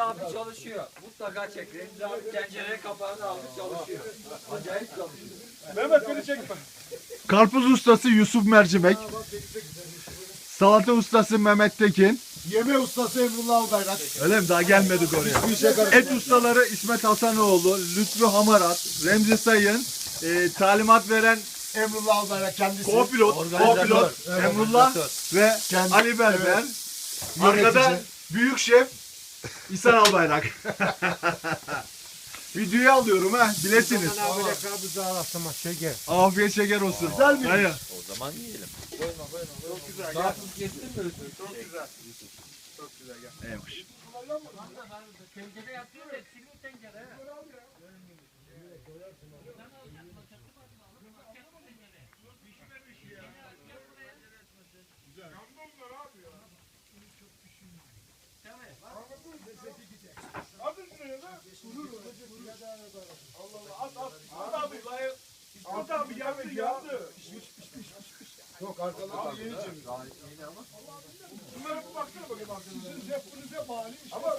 abi çalışıyor. Mutlaka çek. Remzi abi tencereye kapağını aldı çalışıyor. Acayip çalışıyor. Mehmet beni çekme. Karpuz ustası Yusuf Mercimek. Salata ustası Mehmet Tekin. Yeme ustası Emrullah Albayrak. Öyle mi? Daha gelmedik oraya. Şey. Et ustaları İsmet Hasanoğlu, Lütfü Hamarat, Remzi Sayın, e, talimat veren Emrullah Albayrak kendisi. co-pilot, co-pilot Emrullah ve Kendi- Ali Berber. Evet. Arkada büyük şef İhsan Albayrak. Videoyu alıyorum ha, bilesiniz. Afiyet şeker olsun. Güzel mi? Hayır. O zaman yiyelim. Çok güzel. Karpuz kestin mi Yusuf? Çok güzel. Çok güzel gel. Eyvallah. At abi. At abi yandı yandı. Yok arkada abi yeni çevir. Bunlara bir baksana bakayım arkadaşlar. Hep bunu hep mani. Ama